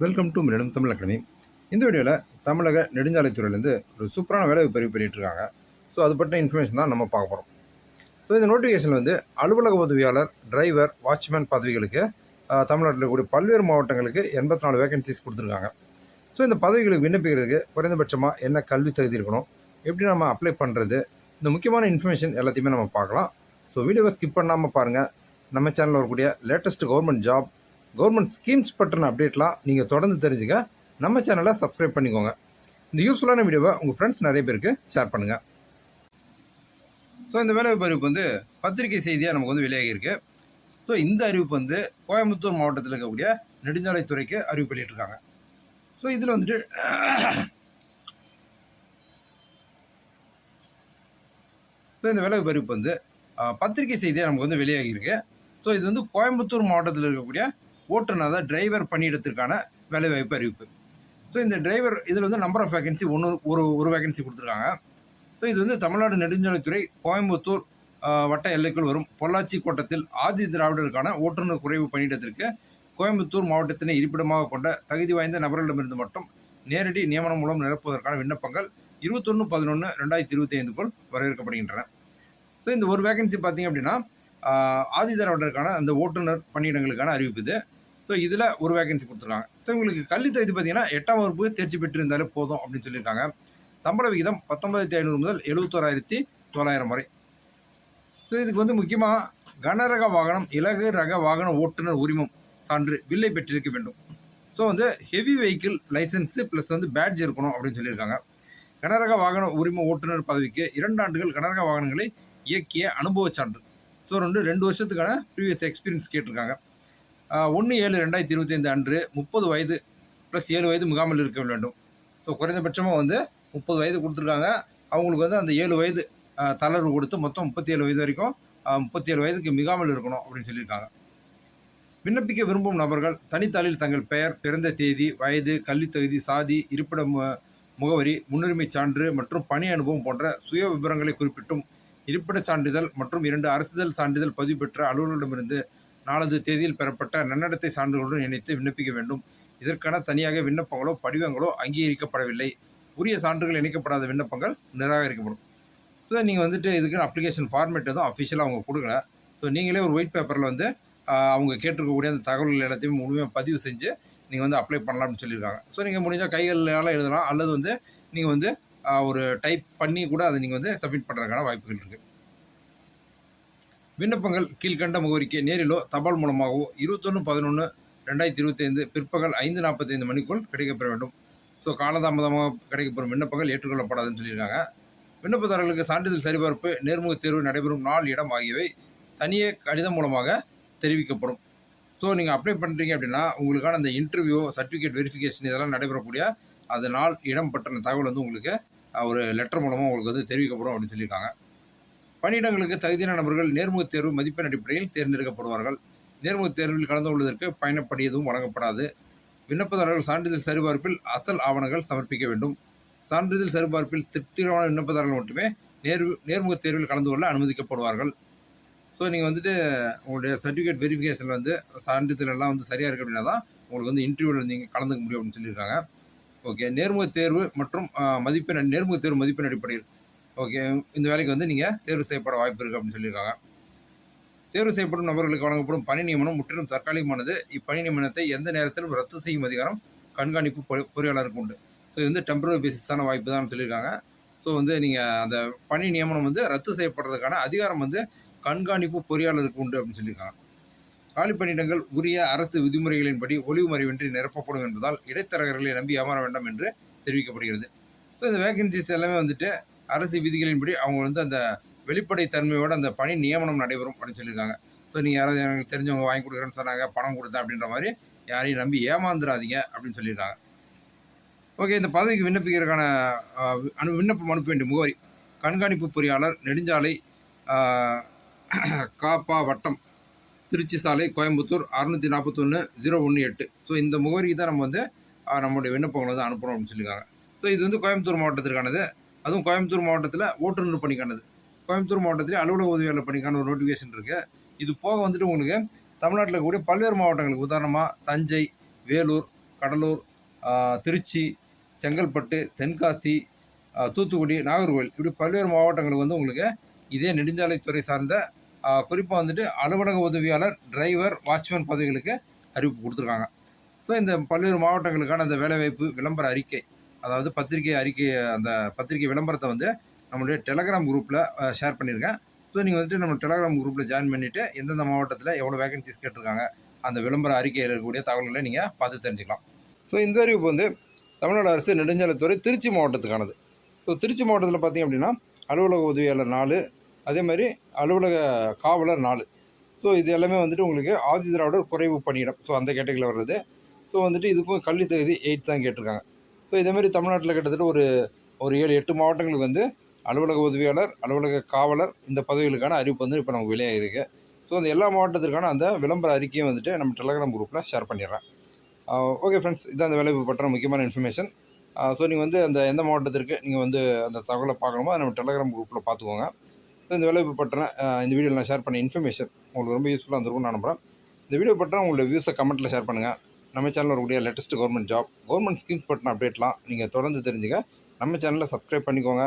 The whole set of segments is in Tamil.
வெல்கம் டு மிரிடம் தமிழ் அகாடமி இந்த வீடியோவில் தமிழக நெடுஞ்சாலைத்துறையிலேருந்து ஒரு சூப்பரான வேலை பதிவு பண்ணிகிட்ருக்காங்க ஸோ அது பற்றின இன்ஃபர்மேஷன் தான் நம்ம பார்க்க போகிறோம் ஸோ இந்த நோட்டிஃபிகேஷன் வந்து அலுவலக உதவியாளர் டிரைவர் வாட்ச்மேன் பதவிகளுக்கு தமிழ்நாட்டில் இருக்கக்கூடிய பல்வேறு மாவட்டங்களுக்கு எண்பத்தி நாலு வேகன்சிஸ் கொடுத்துருக்காங்க. ஸோ இந்த பதவிகளுக்கு விண்ணப்பிக்கிறதுக்கு குறைந்தபட்சமாக என்ன கல்வி தகுதி இருக்கணும்? எப்படி நம்ம அப்ளை பண்ணுறது இந்த முக்கியமான இன்ஃபர்மேஷன் எல்லாத்தையுமே நம்ம பார்க்கலாம். ஸோ வீடியோவை ஸ்கிப் பண்ணாமல் பாருங்கள் நம்ம சேனலில் வரக்கூடிய latest government job government schemes பற்றின அப்டேட்லாம் நீங்கள் தொடர்ந்து தெரிஞ்சுக்க நம்ம சேனலை சப்ஸ்கிரைப் பண்ணிக்கோங்க. இந்த யூஸ்ஃபுல்லான வீடியோவை உங்கள் ஃப்ரெண்ட்ஸ் நிறைய பேருக்கு ஷேர் பண்ணுங்கள் ஸோ இந்த வேலை அறிவிப்பு வந்து பத்திரிகை செய்தியாக நமக்கு வந்து வெளியாகியிருக்கு ஸோ இந்த அறிவிப்பு வந்து கோயம்புத்தூர் மாவட்டத்தில் இருக்கக்கூடிய நெடுஞ்சாலைத்துறைக்கு அறிவிப்பு வெளியிட்டிருக்காங்க. ஸோ இதில் வந்துட்டு ஸோ இந்த வேலை அறிவிப்பு வந்து பத்திரிகை செய்தியாக நமக்கு வந்து வெளியாகியிருக்கு ஸோ இது வந்து கோயம்புத்தூர் மாவட்டத்தில் இருக்கக்கூடிய ஓட்டுநர் தான் டிரைவர் பணியிடத்திற்கான வேலைவாய்ப்பு அறிவிப்பு. ஸோ இந்த டிரைவர் இதில் வந்து நம்பர் ஆஃப் வேகன்சி ஒன்று ஒரு ஒரு வேகன்சி கொடுத்துருக்காங்க. ஸோ இது வந்து தமிழ்நாடு நெடுஞ்சாலைத்துறை கோயம்புத்தூர் வட்ட எல்லைக்குள் வரும் பொள்ளாச்சி கோட்டத்தில் ஆதி திராவிடருக்கான ஓட்டுநர் குறைவு பணியிடத்திற்கு கோயம்புத்தூர் மாவட்டத்தினை இருப்பிடமாக கொண்ட தகுதி வாய்ந்த நபர்களிடமிருந்து மட்டும் நேரடி நியமனம் மூலம் நிரப்புவதற்கான விண்ணப்பங்கள் இருபத்தொன்று பதினொன்று ரெண்டாயிரத்தி இருபத்தி ஐந்துக்குள் வரவேற்கப்படுகின்றன. ஸோ இந்த ஒரு வேகன்சி பார்த்தீங்க அப்படின்னா ஆதி திராவிடருக்கான அந்த ஓட்டுநர் பணியிடங்களுக்கான அறிவிப்பு இது. ஸோ இதில் ஒரு வேகன்சி கொடுத்துருக்காங்க. ஸோ உங்களுக்கு கல்வி தகுதி பார்த்தீங்கன்னா எட்டாம் வகுப்பு தேர்ச்சி பெற்றிருந்தாலே போதும் அப்படின்னு சொல்லியிருக்காங்க. சம்பள விகிதம் பத்தொன்பதாயிரத்தி ஐநூறு முதல் எழுபத்தோராயிரத்தி தொள்ளாயிரம் வரை. ஸோ இதுக்கு வந்து முக்கியமாக கனரக வாகனம் இலகு ரக வாகன ஓட்டுநர் உரிமம் சான்று வில்லை பெற்றிருக்க வேண்டும். ஸோ வந்து ஹெவி வெஹிக்கிள் லைசன்ஸு ப்ளஸ் வந்து பேட்ஜ் இருக்கணும் அப்படின்னு சொல்லியிருக்காங்க. கனரக வாகன உரிம ஓட்டுநர் பதவிக்கு இரண்டு ஆண்டுகள் கனரக வாகனங்களை இயக்கிய அனுபவ சான்று. ஸோ ரெண்டு ரெண்டு வருஷத்துக்கான ப்ரீவியஸ் எக்ஸ்பீரியன்ஸ் கேட்டிருக்காங்க. ஒன்று ஏழு ரெண்டாயிரத்தி இருபத்தி ஐந்து அன்று முப்பது வயது ப்ளஸ் ஏழு வயது முகாமில் இருக்க வேண்டும். ஸோ குறைந்தபட்சமாக வந்து முப்பது வயது கொடுத்துருக்காங்க. அவங்களுக்கு வந்து அந்த ஏழு வயது தளர்வு கொடுத்து மொத்தம் முப்பத்தி ஏழு வயது வரைக்கும் முப்பத்தி ஏழு வயதுக்கு மிகாமல் இருக்கணும் அப்படின்னு சொல்லியிருக்காங்க. விண்ணப்பிக்க விரும்பும் நபர்கள் தனித்தாளில் தங்கள் பெயர் பிறந்த தேதி வயது கல்வித் தகுதி சாதி இருப்பிட மு- முகவரி முன்னுரிமை சான்று மற்றும் பணி அனுபவம் போன்ற சுய விவரங்களை குறிப்பிட்டும் இருப்பிடச் சான்றிதழ் மற்றும் இரண்டு அரசிதழ் சான்றிதழ் பதிவு பெற்ற அலுவலரிடமிருந்து நாலஞ்சு தேதியில் பெறப்பட்ட நன்னடத்தை சான்றுகளுடன் இணைத்து விண்ணப்பிக்க வேண்டும். இதற்கான தனியாக விண்ணப்பங்களோ படிவங்களோ அங்கீகரிக்கப்படவில்லை. உரிய சான்றுகள் இணைக்கப்படாத விண்ணப்பங்கள் நிராகரிக்கப்படும். ஸோ நீங்கள் வந்துட்டு இதுக்கு அப்ளிகேஷன் ஃபார்மேட் எதுவும் அஃபிஷியலாக அவங்க கொடுக்கல. ஸோ நீங்களே ஒரு ஒயிட் பேப்பரில் வந்து அவங்க கேட்டிருக்கக்கூடிய அந்த தகவல்கள் எல்லாத்தையும் முழுமையாக பதிவு செஞ்சு நீங்கள் வந்து அப்ளை பண்ணலாம்னு சொல்லியிருக்காங்க. ஸோ நீங்கள் முடிஞ்சால் கைகளால் எழுதலாம். அல்லது வந்து நீங்கள் வந்து ஒரு டைப் பண்ணி கூட அதை நீங்கள் வந்து சப்மிட் பண்ணுறதுக்கான வாய்ப்புகள் இருக்குது விண்ணப்பங்கள் கீழ்கண்ட முகவரிக்கு நேரிலோ தபால் மூலமாகவோ இருபத்தொன்று பதினொன்று ரெண்டாயிரத்தி இருபத்தி ஐந்து பிற்பகல் ஐந்து நாற்பத்தைந்து மணிக்குள் கிடைக்கப்பெற வேண்டும். ஸோ காலதாமதமாக கிடைக்கப்பெறும் விண்ணப்பங்கள் ஏற்றுக்கொள்ளப்படாதுன்னு சொல்லியிருக்காங்க. விண்ணப்பதாரர்களுக்கு சான்றிதழ் சரிபார்ப்பு நேர்முக தேர்வு நடைபெறும் நாள் இடம் ஆகியவை தனியே கடிதம் மூலமாக தெரிவிக்கப்படும். ஸோ நீங்கள் அப்ளை பண்ணுறீங்க அப்படின்னா உங்களுக்கான அந்த இன்டர்வியூ சர்டிஃபிகேட் வெரிஃபிகேஷன் இதெல்லாம் நடைபெறக்கூடிய அந்த நாள் இடம் பற்றின தகவல் வந்து உங்களுக்கு ஒரு லெட்டர் மூலமாக உங்களுக்கு வந்து தெரிவிக்கப்படும் அப்படின்னு சொல்லியிருக்காங்க. பணியிடங்களுக்கு தகுதியான நபர்கள் நேர்முகத் தேர்வு மதிப்பெண் அடிப்படையில் தேர்ந்தெடுக்கப்படுவார்கள். நேர்முகத் தேர்வில் கலந்து கொள்வதற்கு பயணப்படி எதுவும் வழங்கப்படாது. விண்ணப்பதாரர்கள் சான்றிதழ் சரிபார்ப்பில் அசல் ஆவணங்கள் சமர்ப்பிக்க வேண்டும். சான்றிதழ் சரிபார்ப்பில் திருப்திகரமான விண்ணப்பதாரர்கள் மட்டுமே நேர்வு நேர்முகத் தேர்வில் கலந்து கொள்ள அனுமதிக்கப்படுவார்கள். ஸோ நீங்கள் வந்துட்டு உங்களுடைய சர்டிஃபிகேட் வெரிஃபிகேஷன் வந்து சான்றிதழ் எல்லாம் வந்து சரியாக இருக்குது அப்படின்னா தான் உங்களுக்கு வந்து இன்டர்வியூவில் நீங்கள் கலந்துக்க முடியும் அப்படின்னு சொல்லியிருக்காங்க. ஓகே நேர்முகத் தேர்வு மற்றும் மதிப்பெண் நேர்முகத் தேர்வு மதிப்பெண் அடிப்படையில் ஓகே இந்த வேலைக்கு வந்து நீங்கள் தேர்வு செய்யப்பட வாய்ப்பு இருக்குது அப்படின்னு சொல்லியிருக்காங்க. தேர்வு செய்யப்படும் நபர்களுக்கு வழங்கப்படும் பணி நியமனம் முற்றிலும் தற்காலிகமானது. இப்பணி நியமனத்தை எந்த நேரத்திலும் ரத்து செய்யும் அதிகாரம் கண்காணிப்பு பொறியாளருக்கு உண்டு. ஸோ இது வந்து டெம்பரரி பேசிஸான வாய்ப்பு தான் சொல்லியிருக்காங்க. ஸோ வந்து நீங்கள் அந்த பணி நியமனம் வந்து ரத்து செய்யப்படுறதுக்கான அதிகாரம் வந்து கண்காணிப்பு பொறியாளருக்கு உண்டு அப்படின்னு சொல்லியிருக்காங்க. காலி பணியிடங்கள் உரிய அரசு விதிமுறைகளின்படி ஒளிவு மறைவின்றி நிரப்பப்படும் என்பதால் இடைத்தரகர்களை நம்பி ஏமாற வேண்டாம் என்று தெரிவிக்கப்படுகிறது. ஸோ இந்த வேகன்சிஸ் எல்லாமே வந்துட்டு அரசு விதிகளின்படி அவங்க வந்து அந்த வெளிப்படை தன்மையோட அந்த பணி நியமனம் நடைபெறும் அப்படின்னு சொல்லியிருக்காங்க. ஸோ நீங்கள் யாராவது எனக்கு தெரிஞ்சவங்க வாங்கி கொடுக்குறேன்னு சொன்னாங்க பணம் கொடுத்தேன் அப்படின்ற மாதிரி யாரையும் நம்பி ஏமாந்துடாதீங்க அப்படின்னு சொல்லியிருக்காங்க. ஓகே இந்த பதவிக்கு விண்ணப்பிக்கிறதுக்கான அனு விண்ணப்பம் அனுப்ப வேண்டிய முகவரி. கண்காணிப்பு பொறியாளர் நெடுஞ்சாலை காப்பா வட்டம் திருச்சி சாலை கோயம்புத்தூர் அறுநூற்றி நாற்பத்தொன்று ஜீரோ ஒன்று எட்டு. ஸோ இந்த முகவரிக்கு தான் நம்ம வந்து நம்மளுடைய விண்ணப்பங்களை வந்து அனுப்புகிறோம் அப்படின்னு சொல்லியிருக்காங்க. ஸோ இது வந்து கோயம்புத்தூர் மாவட்டத்திற்கானது. அதுவும் கோயம்புத்தூர் மாவட்டத்தில் ஓட்டுநர் பணிக்கானது. கோயம்புத்தூர் மாவட்டத்திலே அலுவலக உதவியாளர் பணிக்கான ஒரு நோட்டிஃபிகேஷன் இருக்குது இது போக வந்துட்டு உங்களுக்கு தமிழ்நாட்டில் இருக்கக்கூடிய பல்வேறு மாவட்டங்களுக்கு உதாரணமாக தஞ்சை வேலூர் கடலூர் திருச்சி செங்கல்பட்டு தென்காசி தூத்துக்குடி நாகர்கோவில் இப்படி பல்வேறு மாவட்டங்களுக்கு வந்து உங்களுக்கு இதே நெடுஞ்சாலைத்துறை சார்ந்த குறிப்பாக வந்துட்டு அலுவலக உதவியாளர் டிரைவர் வாட்ச்மேன் பதவிகளுக்கு அறிவிப்பு கொடுத்துருக்காங்க. ஸோ இந்த பல்வேறு மாவட்டங்களுக்கான அந்த வேலைவாய்ப்பு விளம்பர அறிக்கை அதாவது பத்திரிகை அறிக்கை அந்த பத்திரிகை விளம்பரத்தை வந்து நம்மளுடைய டெலகிராம் குரூப்பில் ஷேர் பண்ணியிருக்கேன். ஸோ நீங்கள் வந்துட்டு நம்ம டெலகிராம் குரூப்பில் ஜாயின் பண்ணிவிட்டு எந்தெந்த மாவட்டத்தில் எவ்வளோ வேகன்சிஸ் கேட்டிருக்காங்க அந்த விளம்பர அறிக்கையில் இருக்கக்கூடிய தகவல்களை நீங்கள் பார்த்து தெரிஞ்சுக்கலாம். ஸோ இந்த அறிவிப்பு வந்து தமிழ்நாடு அரசு நெடுஞ்சாலைத்துறை திருச்சி மாவட்டத்துக்கானது. ஸோ திருச்சி மாவட்டத்தில் பார்த்தீங்க அப்படின்னா அலுவலக உதவியாளர் நாலு அதே மாதிரி அலுவலக காவலர் நாலு. ஸோ இது எல்லாமே வந்துட்டு உங்களுக்கு ஆதி திராவிடர் குறைவு பணியிடம். ஸோ அந்த கேட்டகரியில் வர்றது. ஸோ வந்துட்டு இதுக்கும் கல்வி தகுதி எயிட் தான் கேட்டிருக்காங்க. ஸோ இதே மாதிரி தமிழ்நாட்டில் கிட்டத்தட்ட ஒரு ஒரு ஏழு எட்டு மாவட்டங்களுக்கு வந்து அலுவலக உதவியாளர் அலுவலக காவலர் இந்த பதவிகளுக்கான அறிவிப்பு வந்து இப்போ நமக்கு வெளியாகிருக்கு ஸோ அந்த எல்லா மாவட்டத்திற்கான அந்த விளம்பர அறிக்கையும் வந்துட்டு நம்ம டெலகிராம் குரூப்பில் ஷேர் பண்ணிடுறேன். ஓகே ஃப்ரெண்ட்ஸ் இதான் அந்த வேலைவாய்ப்பு பற்றின முக்கியமான இன்ஃபர்மேஷன் ஸோ நீங்கள் வந்து அந்த எந்த மாவட்டத்திற்கு நீங்கள் வந்து அந்த தகவலை பார்க்கணுமோ அதை நம்ம டெலகிராம் குரூப்பில் பார்த்துக்கோங்க. ஸோ இந்த வேலைவாய்ப்பு பற்றின இந்த வீடியோவில் நான் ஷேர் பண்ண இன்ஃபர்மேஷன் உங்களுக்கு ரொம்ப யூஸ்ஃபுல்லாக இருந்திருக்கும்னு நான் நம்புகிறேன் இந்த வீடியோ பற்றின உங்களோட வியூஸை கமெண்ட்டில் ஷேர் பண்ணுங்கள் நம்ம சேனலில் இருக்கக்கூடிய latest government job government schemes பற்றின அப்டேட்லாம் நீங்கள் தொடர்ந்து தெரிஞ்சுக்க நம்ம சேனலில் சப்ஸ்கிரைப் பண்ணிக்கோங்க.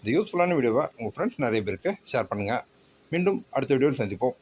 இந்த யூஸ்ஃபுல்லான வீடியோவை உங்கள் ஃப்ரெண்ட்ஸ் நிறைய பேருக்கு ஷேர் பண்ணுங்கள் மீண்டும் அடுத்த வீடியோவில் சந்திப்போம்.